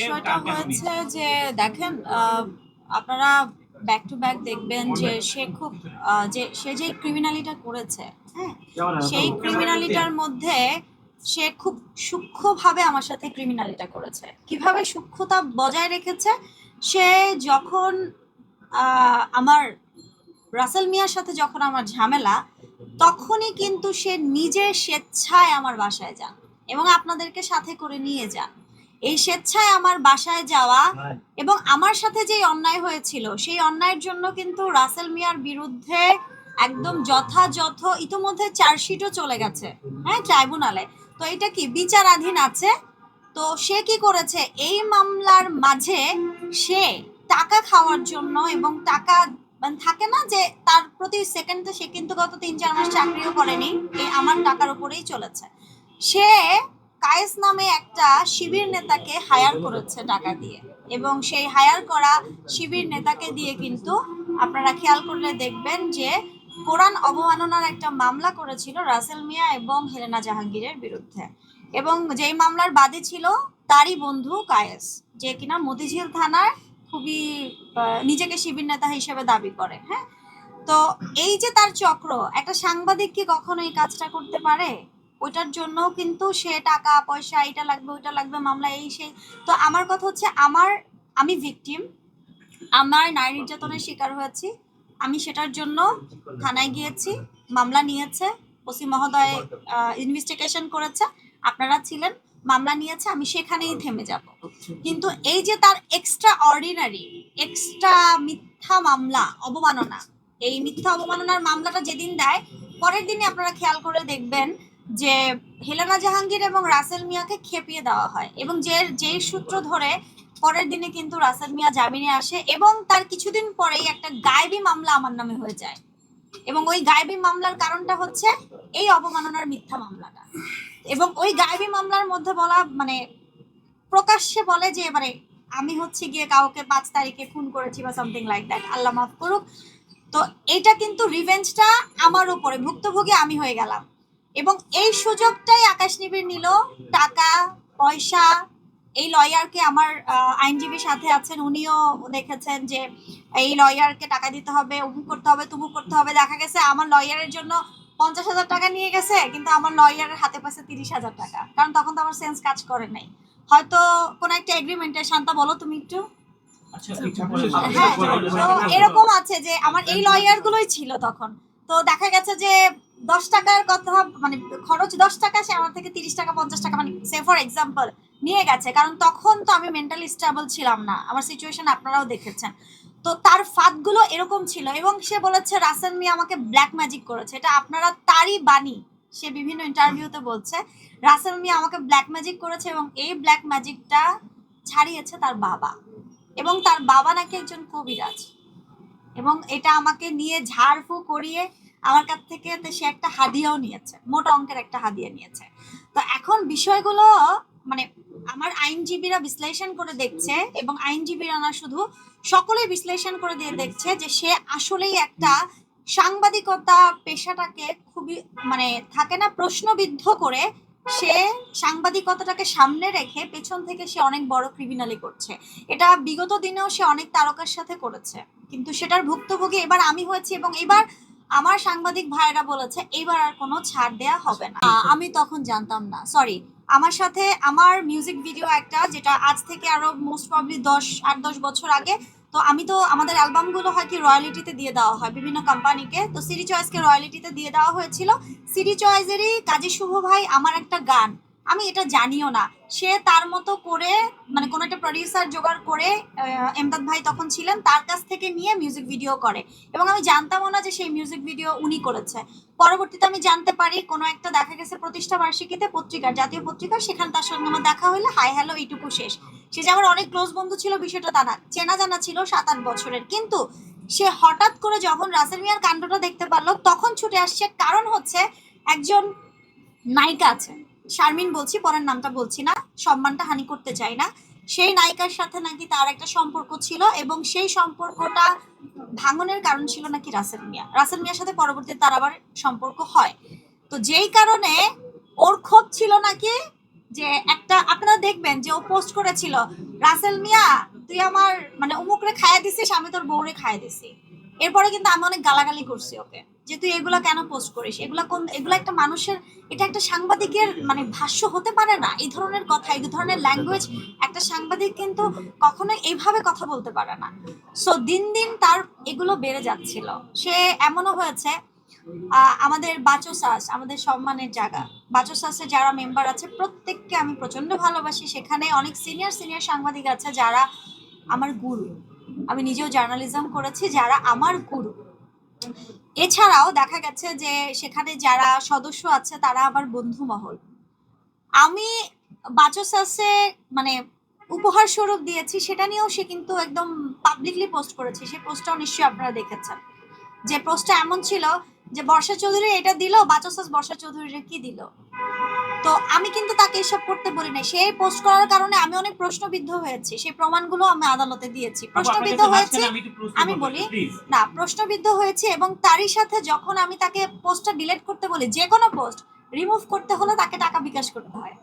বিষয়টা হয়েছে যে দেখেন আপনারা ব্যাক টু ব্যাক দেখবেন যে সে খুব যে সে যে ক্রিমিনালিটা করেছে হ্যাঁ সেই ক্রিমিনালিটার মধ্যে সে খুব সূক্ষ্মভাবে আমার সাথে ক্রিমিনালিটা করেছে। কীভাবে সূক্ষ্মতা বজায় রেখেছে? সে যখন আহ, আমার রাসেল মিয়ার সাথে যখন আমার ঝামেলা তখনই কিন্তু সে নিজে স্বেচ্ছায় আমার বাসায় যান এবং আপনাদেরকে সাথে করে নিয়ে যান। এই স্বেচ্ছায় আমার বাসায় যাওয়া এবং আমার সাথে যে অন্যায় হয়েছিল সেই অন্যায়ের জন্য কিন্তু রাসেল মিয়ার বিরুদ্ধে একদম যথাযথ ইতোমধ্যে চার্জশিটও চলে গেছে হ্যাঁ ট্রাইব্যুনালে। তো এটা কি বিচারাধীন আছে? তো সে কি করেছে? এই মামলার মাঝে সে টাকা খাওয়ার জন্য এবং টাকা মানে থাকে না যে তার প্রতি সেকেন্ডে সে কিন্তু গত তিন চার মাস চাকরিও করেনি এই আমার টাকার উপরেই চলেছে। সে কায়েস নামে একটা শিবির নেতাকে হায়ার করেছে টাকা দিয়ে। এবং সেই হায়ার করা শিবির নেতাকে দিয়ে কিন্তু আপনারা খেয়াল করলে দেখবেন যে কোরআন অবমাননার একটা মামলা করেছিল রাসেল মিয়া এবং হেলেনা জাহাঙ্গীরের বিরুদ্ধে। এবং যেই মামলার বাদী ছিল তারই বন্ধু কায়েস, যে কিনা মতিঝিল থানার খুবই নিজেকে শিবির নেতা হিসেবে দাবি করে হ্যাঁ? তো এই যে তার চক্র, একটা সাংবাদিক কি কখনো এই কাজটা করতে পারে? ওইটার জন্য কিন্তু সে টাকা, পয়সা এটা লাগবে, ওইটা লাগবে, মামলা, এই, সেই। তো আমার কথা হচ্ছে, আমার, আমি ভিকটিম আমার নারী নির্যাতনের শিকার হয়েছি। আমি সেটার জন্য থানায় গিয়েছি, মামলা নিয়েছে, ওসি মহোদয় ইনভেস্টিগেশন করেছে, আপনারা ছিলেন, মামলা নিয়েছে, আমি সেখানেই থেমে যাব। কিন্তু এই যে তার এক্সট্রা অর্ডিনারি এক্সট্রা মিথ্যা মামলা, অবমাননা, এই মিথ্যা অবমাননার মামলাটা যেদিন দেয়, পরের দিনই আপনারা খেয়াল করে দেখবেন যে হেলেনা জাহাঙ্গীর এবং রাসেল মিয়াকে খেপিয়ে দেওয়া হয় এবং যে, যেই সূত্র ধরে পরের দিনে কিন্তু রাসেল মিয়া জামিনে আসে এবং তার কিছুদিন পরেই একটা গায়েবী মামলা আমার নামে হয়ে যায়। এবং ওই গায়েবী মামলার কারণটা হচ্ছে এই অবমাননার মিথ্যা মামলাটা। এবং ওই গায়েবী মামলার মধ্যে বলা মানে প্রকাশ্যে বলে যে মানে আমি হচ্ছে গিয়ে কাউকে পাঁচ তারিখে খুন করেছি বা সামথিং লাইক দ্যাট আল্লাহ মাফ করুক। তো এটা কিন্তু রিভেঞ্জটা আমার উপরে, ভুক্তভোগী আমি হয়ে গেলাম। এবং এই সুযোগটাই আকাশ নিবিড় নিল। টাকা পয়সা এই লয়ারকে আমার আহ, আইনজীবী সাথে আছেন উনিও দেখেছেন যে এই লয়ারকে টাকা দিতে হবে অমুক করতে হবে তুমুক করতে হবে। দেখা গেছে আমার লয়ারের জন্য পঞ্চাশ হাজার টাকা নিয়ে গেছে কিন্তু আমার লয়ারের হাতে পাশে তিরিশ হাজার টাকা। কারণ তখন তো আমার সেন্স কাজ করে নাই। হয়তো কোনো একটা এগ্রিমেন্টে শান্তা বলো তুমি একটু? হ্যাঁ তো এরকম আছে যে আমার এই লয়ার গুলোই ছিল তখন। তো দেখা গেছে যে দশ টাকার কথা মানে খরচ দশ টাকা, সে আমার থেকে তিরিশ টাকা, পঞ্চাশ টাকা মানে সে ফর এক্সাম্পল নিয়ে গেছে। কারণ তখন তো আমি মেন্টালি স্টেবল ছিলাম না। আমার সিচুয়েশন আপনারাও দেখেছেন। তো তার ফাঁদগুলো এরকম ছিল এবং সে বলেছে, রাসেল মিয়া আমাকে ব্ল্যাক ম্যাজিক করেছে। এটা আপনারা তারই বাণী। সে বিভিন্ন ইন্টারভিউতে বলছে, রাসেল মিয়া আমাকে ব্ল্যাক ম্যাজিক করেছে এবং এই ব্ল্যাক ম্যাজিকটা ছাড়িয়েছে তার বাবা এবং তার বাবা নাকি একজন কবিরাজ এবং এটা আমাকে নিয়ে ঝাড়ফু করিয়ে আমার কাছ থেকে তো সে একটা হাদিয়াও নিয়েছে, মোটা অঙ্কের একটা হাদিয়া নিয়েছে। তো এখন বিষয়গুলো মানে আমার আইনজীবীরা বিশ্লেষণ করে দেখছে এবং আইনজীবীরা না শুধু সকলে বিশ্লেষণ করে দিয়ে দেখছে যে সে আসলেই একটা সাংবাদিকতা পেশাটাকে খুবই মানে থাকে না, প্রশ্নবিদ্ধ করে সে সাংবাদিকতাটাকে সামনে রেখে পেছন থেকে সে অনেক বড় ক্রিমিনালি করছে। এটা বিগত দিনেও সে অনেক তারকার সাথে করেছে। কিন্তু সেটার ভুক্তভোগী এবার আমি হয়েছি এবং এবার আমার সাংবাদিক ভাইরা বলেছে এবার আর কোনো ছাড় দেয়া হবে না। আ, আমি তখন জানতাম না। সরি আমার সাথে আমার মিউজিক ভিডিও একটা যেটা আজ থেকে আরও মোস্ট প্রবলি দশ আট দশ বছর আগে তো আমি তো আমাদের অ্যালবামগুলো হয় কি রয়্যালিটিতে দিয়ে দেওয়া হয় বিভিন্ন কোম্পানিকে তো সিডি চয়েসকে রয়্যালিটিতে দিয়ে দেওয়া হয়েছিল। সিডি চয়েসেরই কাজী শুভ ভাই আমার একটা গান। আমি এটা জানিও না। সে তার মতো করে মানে কোনো একটা প্রডিউসার জোগাড় করে এমদাদ ভাই তখন ছিলেন, তার কাছ থেকে নিয়ে মিউজিক ভিডিও করে। এবং আমি জানতামও না যে সেই মিউজিক ভিডিও উনি করেছে। পরবর্তীতে আমি জানতে পারি, কোনো একটা দেখা গেছে প্রতিষ্ঠা বার্ষিকীতে পত্রিকার জাতীয় পত্রিকা, সেখানে তার সঙ্গে আমার দেখা হইলে, হাই হ্যালো, এইটুকু শেষ। সে যে আমার অনেক ক্লোজ বন্ধু ছিল, বিষয়টা তা না। চেনা জানা ছিল সাত আট বছরের। কিন্তু সে হঠাৎ করে যখন রাসেল মিয়ার কাণ্ডটা দেখতে পারল, তখন ছুটে আসছে, কারণ হচ্ছে একজন নায়িকা আছে শারমিন বলছি, পরের নামটা বলছি না, সম্মানটা হানি করতে চাই না। সেই নায়িকার সাথে নাকি তার একটা সম্পর্ক ছিল এবং সেই সম্পর্কটা ভাঙনের কারণ ছিল নাকি রাসেল মিয়া। রাসেল মিয়ার সাথে পরবর্তীতে তার আবার সম্পর্ক হয়। তো যেই কারণে ওর ক্ষোভ ছিল নাকি যে একটা, আপনারা দেখবেন যে ও পোস্ট করেছিল, রাসেল মিয়া, তুই আমার মানে অমুকরে খাইয়ে দিছিস, আমি তোর বউরে খাইয়ে দিছি। এরপরে কিন্তু আমি অনেক গালাগালি করছি ওকে, যে তুই এগুলা কেন পোস্ট করিস? এগুলা কোন, এগুলা একটা মানুষের, এটা একটা সাংবাদিকের মানে ভাষ্য হতে পারে না। এই ধরনের কথা, এই ধরনের ল্যাঙ্গুয়েজ একটা সাংবাদিক কিন্তু কখনোই এইভাবে কথা বলতে পারে না। সো দিন দিন তার এগুলো বেড়ে যাচ্ছিল। সে এমনও হয়েছে আমাদের বাচোসাস আমাদের সম্মানের জায়গা। বাচোসাসে যারা মেম্বার আছে, প্রত্যেককে আমি প্রচণ্ড ভালোবাসি। সেখানে অনেক সিনিয়র সিনিয়র সাংবাদিক আছে যারা আমার গুরু। আমি নিজেও জার্নালিজম করেছি, যারা আমার গুরু এছাড়াও দেখা গেছে যে সেখানে যারা সদস্য আছে, তারা আবার বন্ধু মহল আমি বাচোসাসে মানে উপহার স্বরূপ দিয়েছি, সেটা নিয়েও সে কিন্তু একদম পাবলিকলি পোস্ট করেছে। সেই পোস্টটাও নিশ্চয়ই আপনারা দেখেছেন। যে পোস্টটা এমন ছিল যে বর্ষা চৌধুরী এটা দিল, বাচসাস বর্ষা চৌধুরীর কি দিল? তো আমি কিন্তু তাকে এসব করতে বলি না সেই পোস্ট করার কারণে আমি অনেক প্রশ্নবিদ্ধ হয়েছি। সেই প্রমাণগুলো আমি আদালতে দিয়েছি। প্রশ্নবিদ্ধ হয়েছে আমি বলি না প্রশ্নবিদ্ধ হয়েছে এবং তারই সাথে যখন আমি তাকে পোস্টটা ডিলিট করতে বলি যে কোনো পোস্ট রিমুভ করতে হলে তাকে টাকা বিকাশ করতে হয়।